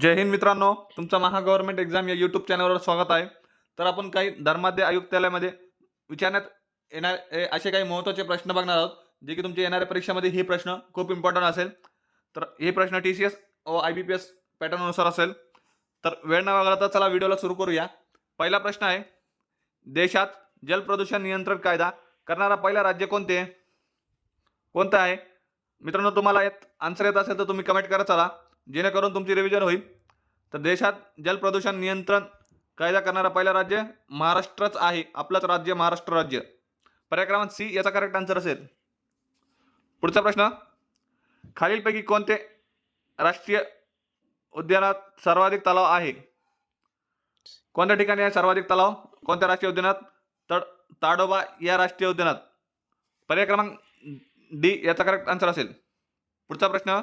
जय हिंद मित्रांनो तुमचं Maha government exam या यूट्यूब चॅनलवर स्वागत आहे. तर आपण काही धर्माद्य आयुक्तालयामध्ये विचारण्यात येणार ए- असे काही महत्त्वाचे प्रश्न बघणार आहोत जे की तुमच्या येणाऱ्या परीक्षेमध्ये हे प्रश्न खूप इम्पॉर्टंट असेल. तर हे प्रश्न टी सी एस व आय बी पी एस पॅटर्ननुसार असेल. तर वेळ न वगळता तर चला व्हिडिओला सुरू करूया. पहिला प्रश्न आहे देशात जलप्रदूषण नियंत्रण कायदा करणारा पहिला राज्य कोणते? कोणतं आहे? मित्रांनो तुम्हाला यात आन्सर येत असेल तर तुम्ही कमेंट करत चला. जेणेकरून तुमची रिव्हिजन होईल. तर देशात जलप्रदूषण नियंत्रण कायदा करणारा पहिला राज्य महाराष्ट्रच आहे. आपलंच राज्य महाराष्ट्र राज्य. पर्याय क्रमांक सी याचा करेक्ट आन्सर असेल. पुढचा प्रश्न. खालीलपैकी कोणते राष्ट्रीय उद्यानात सर्वाधिक तलाव आहे? कोणत्या ठिकाणी आहे सर्वाधिक तलाव? कोणत्या राष्ट्रीय उद्यानात? तर ताडोबा या राष्ट्रीय उद्यानात. पर्याय क्रमांक डी याचा करेक्ट आन्सर असेल. पुढचा प्रश्न.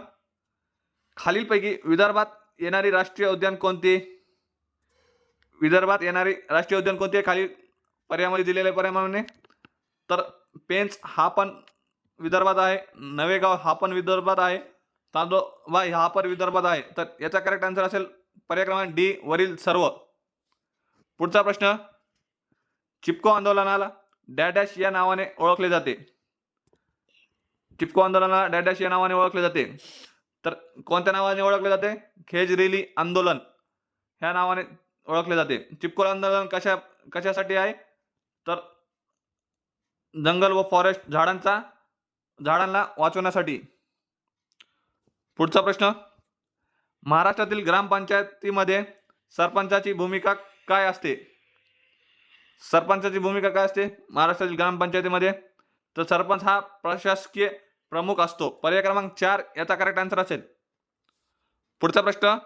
खालीलपैकी विदर्भात येणारी राष्ट्रीय उद्यान कोणते? विदर्भात येणारी राष्ट्रीय उद्यान कोणते खाली पर्यायामध्ये दिलेल्या पर्यायाप्रमाणे. तर पेंच हा पण विदर्भात आहे. नवेगाव हा पण विदर्भात आहे. तांदोबा हा पण विदर्भात आहे. तर याचा करेक्ट आन्सर असेल पर्याय क्रमांक डी वरील सर्व. पुढचा प्रश्न. चिपको आंदोलनाला डॅडॅश या नावाने ओळखले जाते. चिपको आंदोलनाला डॅडॅश या नावाने ओळखले जाते. तर कोणत्या नावाने ओळखले जाते? खेजरेली आंदोलन. ह्या नावाने ओळखले जाते. चिपकोल आंदोलन कशा कशासाठी आहे? तर जंगल व फॉरेस्ट झाडांचा झाडांना वाचवण्यासाठी. पुढचा प्रश्न. महाराष्ट्रातील ग्रामपंचायतीमध्ये सरपंचाची भूमिका काय असते? सरपंचाची भूमिका काय असते? महाराष्ट्रातील ग्रामपंचायतीमध्ये. तर सरपंच हा प्रशासकीय प्रमुख असतो. पर्याय क्रमांक चार याचा करेक्ट आन्सर असेल. पुढचा प्रश्न.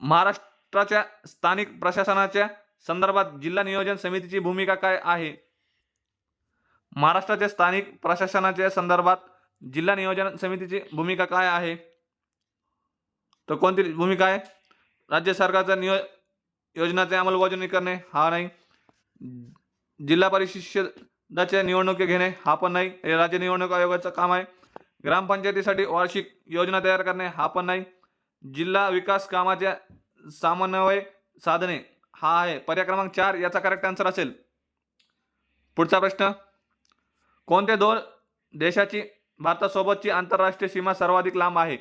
महाराष्ट्राच्या स्थानिक प्रशासनाच्या संदर्भात जिल्हा नियोजन समितीची भूमिका काय आहे? महाराष्ट्राच्या स्थानिक प्रशासनाच्या संदर्भात जिल्हा नियोजन समितीची भूमिका काय आहे? तर कोणती भूमिका आहे? राज्य सरकारच्या नियो योजनाचे अंमलबजावणी करणे? हा नाही. जिल्हा परिषदेच्या निवडणुकी घेणे हा पण नाही. हे राज्य निवडणूक आयोगाचं काम आहे. ग्रामपंचायतीसाठी वार्षिक योजना तयार करणे हा पण नाही. जिल्हा विकास कामाच्या समन्वय साधने हा आहे. पर्याय क्रमांक चार याचा करेक्ट आन्सर असेल. पुढचा प्रश्न. कोणते दोन देशाची भारतासोबतची आंतरराष्ट्रीय सीमा सर्वाधिक लांब आहे?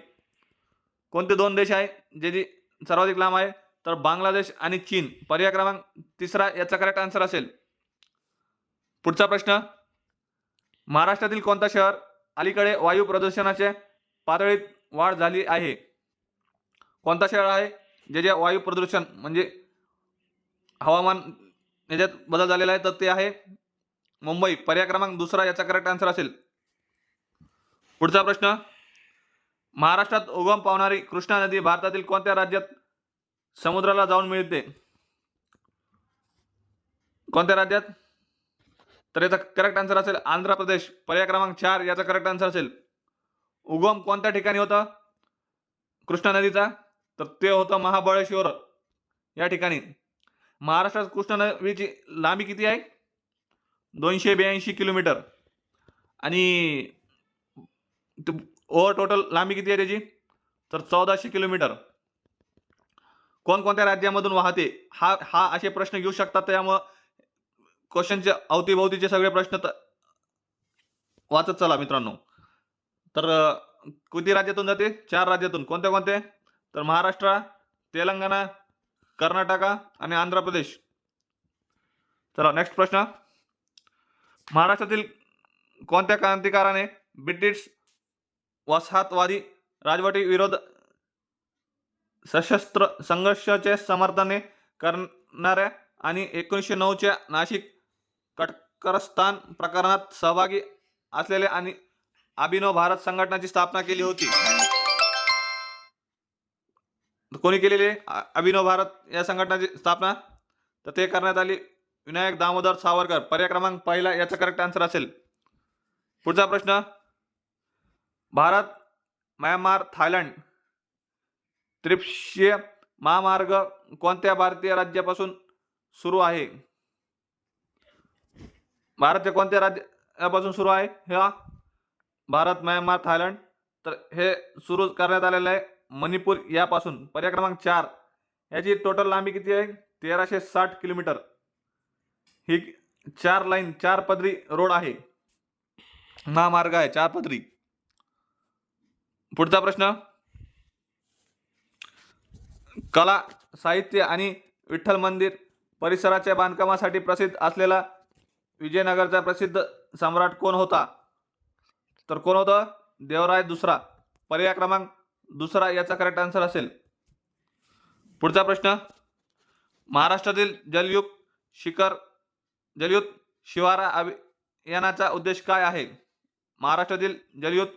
कोणते दोन देश आहे जे जी सर्वाधिक लांब आहे? तर बांगलादेश आणि चीन. पर्याय क्रमांक तिसरा याचा करेक्ट आन्सर असेल. पुढचा प्रश्न. महाराष्ट्रातील कोणता शहर अलीकडे वायू प्रदूषणाच्या पातळीत वाढ झाली आहे? कोणता शहर आहे जे जे वायू प्रदूषण म्हणजे हवामान याच्यात बदल झालेला आहे तर ते आहे मुंबई. पर्याय क्रमांक दुसरा याचा करेक्ट आन्सर असेल. पुढचा प्रश्न. महाराष्ट्रात उगम पावणारी कृष्णा नदी भारतातील कोणत्या राज्यात समुद्राला जाऊन मिळते? कोणत्या राज्यात? तर याचा करेक्ट आन्सर असेल आंध्र प्रदेश. पर्याय क्रमांक चार याचा करेक्ट आन्सर असेल उगम कोणत्या ठिकाणी होता? कृष्णा नदीचा. तर ते होतं महाबळेश्वर. या ठिकाणी. महाराष्ट्रात कृष्णा नदीची लांबी किती आहे? दोनशे ब्याऐंशी किलोमीटर. आणि ओव्हर टोटल लांबी किती आहे त्याची? तर चौदाशे किलोमीटर. कोणकोणत्या राज्यामधून वाहते? हा हा असे प्रश्न घेऊ शकतात त्यामुळं क्वेश्चनचे अवतीभोवतीचे सगळे प्रश्न तर वाचत चला मित्रांनो. तर किती राज्यातून जाते? चार राज्यातून. कोणते कोणते? तर महाराष्ट्र तेलंगणा कर्नाटका आणि आंध्र प्रदेश. चला नेक्स्ट प्रश्न. महाराष्ट्रातील कोणत्या क्रांतिकाराने ब्रिटिश वसाहतवादी राजवटी विरोध सशस्त्र संघर्षाचे समर्थने करणाऱ्या आणि एकोणीसशे नऊच्या नाशिक कटकरस्तान प्रकरणात सहभागी असलेले आणि अभिनव भारत संघटनाची स्थापना केली होती. कोणी केलेली अभिनव भारत या संघटनाची स्थापना? तर ते करण्यात आली विनायक दामोदर सावरकर. पर्याय क्रमांक पहिला याचा करेक्ट आन्सर असेल. पुढचा प्रश्न. भारत म्यानमार थायलंड त्रिपक्षीय महामार्ग कोणत्या भारतीय राज्यापासून सुरू आहे? भारतच्या कोणत्या राज्यापासून सुरू आहे? ह्या भारत म्यानमार थायलंड. तर हे सुरू करण्यात आलेलं आहे मणिपूर यापासून. पर्याय क्रमांक चार. याची टोटल लांबी किती आहे? तेराशे साठ किलोमीटर. ही चार लाईन चार पदरी रोड आहे. महामार्ग आहे चार पदरी. पुढचा प्रश्न. कला साहित्य आणि विठ्ठल मंदिर परिसराच्या बांधकामासाठी प्रसिद्ध असलेला विजयनगरचा प्रसिद्ध सम्राट कोण होता? तर कोण होतं? देवराय दुसरा. पर्याय क्रमांक दुसरा याचा करेक्ट आन्सर असेल. पुढचा प्रश्न. महाराष्ट्रातील जलयुग शिखर जलयुत शिवारा अभियानाचा उद्देश काय आहे? महाराष्ट्रातील जलयुक्त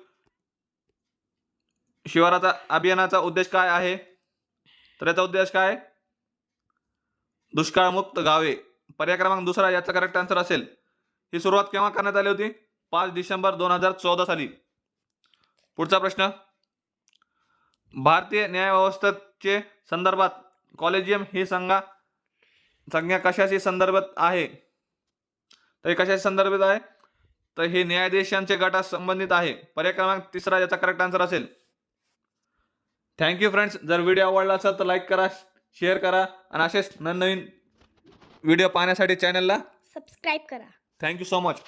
शिवाराचा अभियानाचा उद्देश काय आहे? तर याचा उद्देश काय? दुष्काळमुक्त गावे. पर्याय क्रमांक दुसरा याचा करेक्ट आन्सर असेल. ही सुरुवात केव्हा करण्यात आली होती? पाच डिसेंबर दोन हजार चौदा साली. पुढचा प्रश्न. भारतीय न्यायव्यवस्थेचे संदर्भात कॉलेजियम ही संघा संज्ञा कशाशी संदर्भात आहे? तर हे कशाशी संदर्भित आहे? तर हे न्यायाधीशांचे गटास संबंधित आहे. पर्याय क्रमांक तिसरा याचा करेक्ट आन्सर असेल. थँक्यू फ्रेंड्स जर व्हिडिओ आवडला असेल तर लाईक करा शेअर करा आणि असेच नवनवीन व्हिडिओ पाहण्यासाठी चॅनलला सबस्क्राईब करा. Thank you so much.